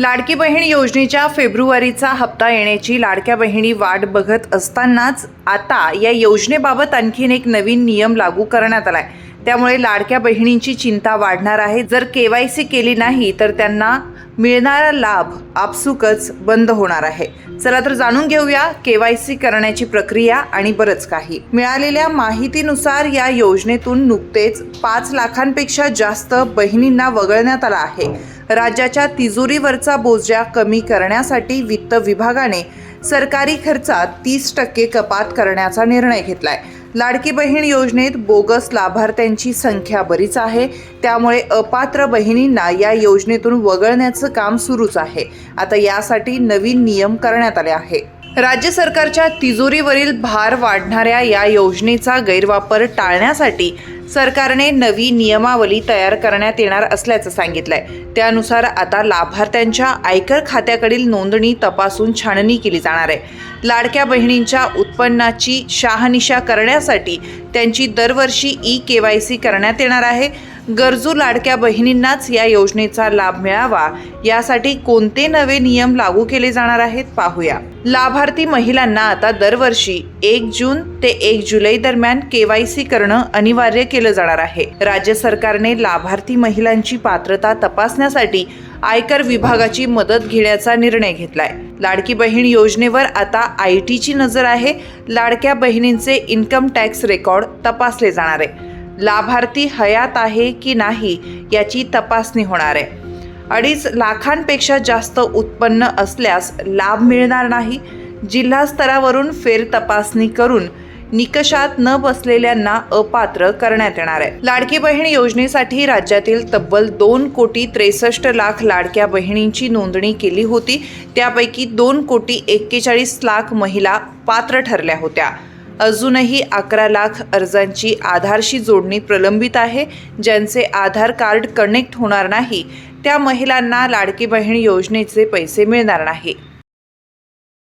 लाडकी बहीण योजनेच्या फेब्रुवारीचा हप्ता येण्याची लाडक्या बहिणी वाट बघत असतानाच आता या योजनेबाबत आणखीन एक नवीन नियम लागू करण्यात आलाय. त्यामुळे लाडक्या बहिणींची चिंता वाढणार आहे. जर केवायसी केली नाही तर त्यांना मिळणारा लाभ आपसुकच बंद होणार आहे. चला तर जाणून घेऊया केवायसी करण्याची प्रक्रिया आणि बरंच काही. मिळालेल्या माहितीनुसार या योजनेतून नुकतेच पाच लाखांपेक्षा जास्त बहिणींना वगळण्यात आला आहे. राज्याच्या तिजोरीवरचा बोजा कमी करण्यासाठी वित्त विभागाने सरकारी खर्चात तीस टक्के कपात करण्याचा निर्णय घेतलाय. लाडकी बहीण योजनेत बोगस लाभार्थ्यांची संख्या बरीच आहे. त्यामुळे अपात्र बहिणींना या योजनेतून वगळण्याचं काम सुरूच आहे. आता यासाठी नवीन नियम करण्यात आले आहे. राज्य सरकारच्या तिजोरीवरील भार वाढणाऱ्या या योजनेचा गैरवापर टाळण्यासाठी सरकारने नवी नियमावली तयार करण्यात येणार असल्याचं सांगितलंय. त्यानुसार आता लाभार्थ्यांच्या आयकर खात्याकडील नोंदणी तपासून छाननी केली जाणार आहे. लाडक्या बहिणींच्या उत्पन्नाची शहानिशा करण्यासाठी त्यांची दरवर्षी ई के वाय सी करण्यात येणार आहे. गरजू लाडक्या बहिणींनाच या योजनेचा लाभ मिळावा. यासाठी कोणते नवे नियम लागू केले जाणार आहेत पाहूया. लाभार्थी महिलांना आता दरवर्षी एक जून ते एक जुलै दरम्यान केवायसी करणं अनिवार्य केलं जाणार आहे. राज्य सरकारने लाभार्थी महिलांची पात्रता तपासण्यासाठी आयकर विभागाची मदत घेण्याचा निर्णय घेतलाय. लाडकी बहीण योजनेवर आता आय टीची नजर आहे. लाडक्या बहिणींचे इन्कम टॅक्स रेकॉर्ड तपासले जाणार आहे. लाभार्थी हयात आहे की नाही याची तपासणी होणार आहे. अडीच लाखांपेक्षा जास्त उत्पन्न असल्यास लाभ मिळणार नाही. जिल्हा स्तरावरून फेर तपासणी करून निकषात न बसलेल्यांना अपात्र करण्यात येणार आहे. लाडकी बहीण योजनेसाठी राज्यातील तब्बल दोन कोटी त्रेसष्ट लाख लाडक्या बहिणींची नोंदणी केली होती. त्यापैकी दोन कोटी एक्केचाळीस लाख महिला पात्र ठरल्या होत्या. अजूनही अकरा लाख अर्जांची आधारशी जोडणी प्रलंबित आहे ज्यांचे आधार कार्ड कनेक्ट होणार नाही त्या महिलांना लाडकी बहीण योजनेचे पैसे मिळणार नाही.